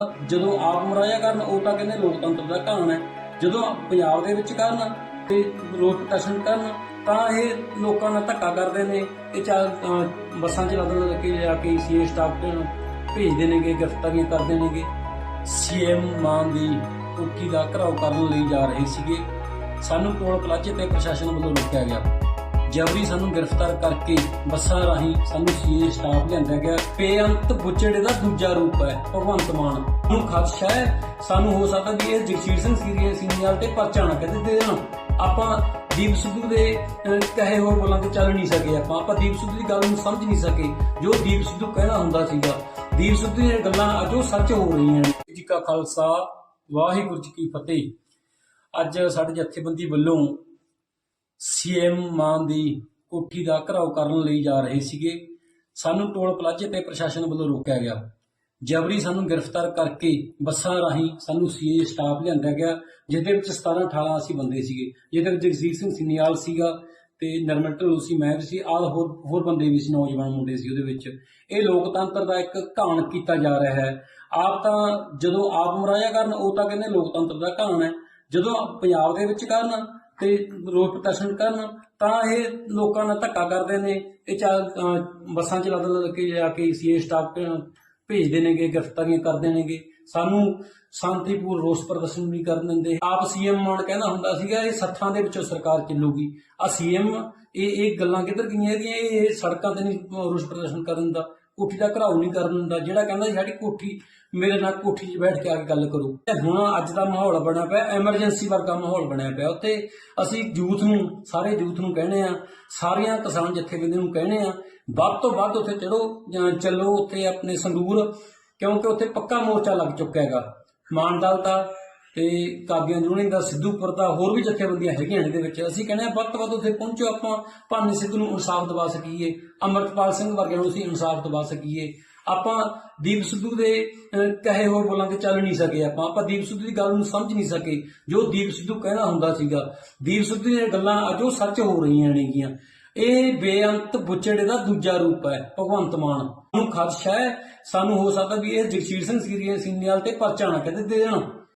ਜਦੋਂ ਆਪ ਮਰਾਇਆ ਕਰਨ, ਉਹ ਤਾਂ ਕਹਿੰਦੇ ਲੋਕਤੰਤਰ ਦਾ ਘਾਣ ਹੈ। ਜਦੋਂ ਪੰਜਾਬ ਦੇ ਵਿੱਚ ਕਰਨ ਤੇ ਰੋਡ ਪ੍ਰਦਰਸ਼ਨ ਕਰਨ, ਤਾਂ ਇਹ ਲੋਕਾਂ ਨਾਲ ਧੱਕਾ ਕਰਦੇ ਨੇ। ਇਹ ਚੱਲ ਬੱਸਾਂ 'ਚ ਲੱਦਣ ਲੱਗੇ ਜਾ ਕੇ ਸੀਏ ਸਟਾਫ ਭੇਜਦੇ ਨੇਗੇ, ਗ੍ਰਿਫਤਾਰੀਆਂ ਕਰਦੇ ਨੇਗੇ। ਸੀਐਮ ਮਾਨ ਦੀ ਕੁੱਕੀ ਦਾ ਘਰਾਓ ਕਰਨ ਲਈ ਜਾ ਰਹੇ ਸੀਗੇ। ਸਾਨੂੰ ਟੋਲ ਪਲਾਜ਼ੇ ਤੇ ਪ੍ਰਸ਼ਾਸਨ ਵੱਲੋਂ ਰੋਕਿਆ ਗਿਆ। ਜਬਰੀ ਸਾਨੂੰ ਗ੍ਰਿਫਤਾਰ ਕਰਕੇ ਬੱਸਾਂ ਰਾਹੀਂ ਸਾਨੂੰ ਸੀਏ ਸਟਾਫ ਲਿਆਂਦਾ ਗਿਆ। ਬੇਅੰਤ ਬੁੱਚੜੇ ਦਾ ਦੂਜਾ ਰੂਪ ਹੈ, ਭਗਵੰਤ ਮਾਨ। ਨੂੰ ਖਦਸ਼ਾ ਹੈ ਸਾਨੂੰ ਹੋ ਸਕਦਾ ਵੀ ਇਹ ਜਗਸੀਰ ਸਿੰਘ ਸੀਰੀਏ ਸੀਨੀਅਰ ਤੇ ਪਰਚਾ ਨਾ ਕਦੇ ਦੇ ਦੇਣ। ਆਪਾਂ ਦੀਪ ਸਿੱਧੂ ਦੇ ਕਹੇ ਹੋਰ ਬੋਲਾਂ ਤੇ ਚੱਲ ਨਹੀਂ ਸਕੇ ਆਪਾਂ। ਆਪਾਂ ਦੀਪ ਸਿੱਧੂ ਦੀ ਗੱਲ ਨੂੰ ਸਮਝ ਨਹੀਂ ਸਕੇ। ਜੋ ਦੀਪ ਸਿੱਧੂ ਕਹਿਣਾ ਹੁੰਦਾ ਸੀਗਾ, ਦੀਪ ਸਿੱਧੂ ਦੀਆਂ ਗੱਲਾਂ ਅੱਜ ਉਹ ਸੱਚ ਹੋ ਰਹੀਆਂ ਨੇ। ਜੀ ਕਾ ਖਾਲਸਾ, ਵਾਹਿਗੁਰੂ ਜੀ ਕੀ ਫਤਿਹ। ਅੱਜ ਸਾਡੇ ਜਥੇਬੰਦੀ ਵੱਲੋਂ ਸੀਐਮ ਮਾਨ ਦੀ ਕੋਠੀ ਦਾ ਘਰਾਓ ਕਰਨ ਲਈ ਜਾ ਰਹੇ ਸੀਗੇ। ਸਾਨੂੰ ਟੋਲ ਪਲਾਜ਼ੇ ਤੇ ਪ੍ਰਸ਼ਾਸਨ ਵੱਲੋਂ ਰੋਕਿਆ ਗਿਆ। ਜਬਰੀ ਸਾਨੂੰ ਗ੍ਰਿਫਤਾਰ ਕਰਕੇ ਬੱਸਾਂ ਰਾਹੀਂ ਸਾਨੂੰ ਸੀਏ ਸਟਾਫ ਲਿਆਂਦਾ ਗਿਆ, ਜਿਹਦੇ ਵਿੱਚ 17 18 ਅਸੀਂ ਬੰਦੇ ਸੀਗੇ। ਜਿਹਦੇ ਵਿੱਚ ਜਗਜੀਤ ਸਿੰਘ ਸਿਨਿਆਲ ਸੀਗਾ ਤੇ ਨਰਮਲ ਢਿੱਲੋਂ ਸੀ ਮੈਂ ਵੀ ਸੀ ਆਲ ਹੋਰ ਹੋਰ ਬੰਦੇ ਵੀ ਸੀ, ਨੌਜਵਾਨ ਮੁੰਡੇ ਸੀ ਉਹਦੇ ਵਿੱਚ। ਇਹ ਲੋਕਤੰਤਰ ਦਾ ਇੱਕ ਘਾਣ ਕੀਤਾ ਜਾ ਰਿਹਾ ਹੈ। ਆਪ ਤਾਂ ਜਦੋਂ ਆਪ ਮਰਾਇਆ ਕਰਨ, ਉਹ ਤਾਂ ਕਹਿੰਦੇ ਲੋਕਤੰਤਰ ਦਾ ਘਾਣ ਹੈ। ਜਦੋਂ ਪੰਜਾਬ ਦੇ ਵਿੱਚ ਕਰਨ ਤੇ ਰੋਡ ਪ੍ਰਦਰਸ਼ਨ ਕਰਨ, ਤਾਂ ਇਹ ਲੋਕਾਂ ਨਾਲ ਧੱਕਾ ਕਰਦੇ ਨੇ। ਇਹ ਚੱਲ ਬੱਸਾਂ 'ਚ ਲੱਦ ਲੱਦ ਕੇ ਜਾ ਕੇ ਸੀਏ ਸਟਾਫ ਭੇਜਦੇ ਨੇਗੇ, ਗ੍ਰਿਫਤਾਰੀਆਂ ਕਰਦੇ ਨੇਗੇ। ਸਾਨੂੰ ਸ਼ਾਂਤੀਪੂਰ ਰੋਸ ਪ੍ਰਦਰਸ਼ਨ ਵੀ ਕਰਨ ਦਿੰਦੇ। ਆਪ ਸੀਐਮ ਮਾਨ ਕਹਿੰਦਾ ਹੁੰਦਾ ਸੀਗਾ, ਇਹ ਸੱਥਾਂ ਦੇ ਵਿੱਚੋਂ ਸਰਕਾਰ ਚੱਲੂਗੀ। ਆ ਸੀਐਮ ਇਹ ਇਹ ਗੱਲਾਂ ਕਿੱਧਰ ਗਈਆਂ ਇਹਦੀਆਂ? ਇਹ ਸੜਕਾਂ ਤੇ ਨਹੀਂ ਰੋਸ ਪ੍ਰਦਰਸ਼ਨ ਕਰਨ ਦਾ। ਕੋਠੀ ਦਾ ਘਰਾਓ ਨਹੀਂ ਕਰਨ ਦਿੰਦਾ, ਜਿਹੜਾ ਕਹਿੰਦਾ ਸਾਡੀ ਕੋਠੀ, ਮੇਰੇ ਨਾਲ ਕੋਠੀ 'ਚ ਬੈਠ ਕੇ ਆ ਕੇ ਗੱਲ ਕਰੋ। ਤੇ ਹੁਣ ਅੱਜ ਦਾ ਮਾਹੌਲ ਬਣਿਆ ਪਿਆ ਐਮਰਜੈਂਸੀ ਵਰਗਾ ਮਾਹੌਲ ਬਣਿਆ ਪਿਆ। ਉੱਥੇ ਅਸੀਂ ਯੂਥ ਨੂੰ, ਸਾਰੇ ਯੂਥ ਨੂੰ ਕਹਿੰਦੇ ਆ ਸਾਰੀਆਂ ਕਿਸਾਨ ਜਥੇਬੰਦੀਆਂ ਨੂੰ ਕਹਿੰਦੇ ਆ ਵੱਧ ਤੋਂ ਵੱਧ ਉੱਥੇ ਚੜੋ ਜਾਂ ਚੱਲੋ ਉੱਥੇ ਆਪਣੇ ਸੰਗਰੂਰ, ਕਿਉਂਕਿ ਉੱਥੇ ਪੱਕਾ ਮੋਰਚਾ ਲੱਗ ਚੁੱਕਿਆ ਹੈਗਾ। ਮਾਨਦਲ ਦਾ ਤੇ ਕਾਦੀਆਂ ਜੁਣੀ ਦਾ ਸਿੱਧੂਪੁਰ ਦਾ ਹੋਰ ਵੀ ਜਥੇਬੰਦੀਆਂ ਹੈਗੀਆਂ ਇਹਦੇ ਵਿੱਚ। ਅਸੀਂ ਕਹਿੰਦੇ ਆ ਵੱਧ ਤੋਂ ਵੱਧ ਉੱਥੇ ਪਹੁੰਚੋ ਆਪਾਂ। ਭਾਨੀ ਸਿੱਧੂ ਨੂੰ ਇਨਸਾਫ ਦਿਵਾ ਸਕੀਏ। ਅਮਰਤਪਾਲ ਸਿੰਘ ਵਰਗਿਆਂ ਨੂੰ ਅਸੀਂ ਇਨਸਾਫ ਦਿਵਾ ਸਕੀਏ। ਆਪਾਂ ਦੀਪ ਸਿੱਧੂ ਦੇ ਕਹੇ ਹੋਏ ਬੋਲਾਂ ਤੇ ਚੱਲ ਨਹੀਂ ਸਕੇ ਆਪਾਂ। ਆਪਾਂ ਦੀਪ ਸਿੱਧੂ ਦੀ ਗੱਲ ਨੂੰ ਸਮਝ ਨਹੀਂ ਸਕੇ। ਜੋ ਦੀਪ ਸਿੱਧੂ ਕਹਿੰਦਾ ਹੁੰਦਾ ਸੀਗਾ, ਦੀਪ ਸਿੱਧੂ ਦੀਆਂ ਗੱਲਾਂ ਅੱਜ ਉਹ ਸੱਚ ਹੋ ਰਹੀਆਂ ਨੇਗੀਆਂ ਇਹ ਬੇਅੰਤ ਬੁੱਚੜੇ ਦਾ ਦੂਜਾ ਰੂਪ ਹੈ, ਭਗਵੰਤ ਮਾਨ। ਨੂੰ ਖਦਸ਼ਾ ਹੈ, ਸਾਨੂੰ ਹੋ ਸਕਦਾ ਵੀ ਇਹ ਜਗਸੀਰ ਸਿੰਘ ਸੀਰੀਏ ਸੀਨੀਅਰ ਤੇ ਪਰਚਾ ਨਾ ਕਹਿੰਦੇ ਦੇ ਦੇਣ।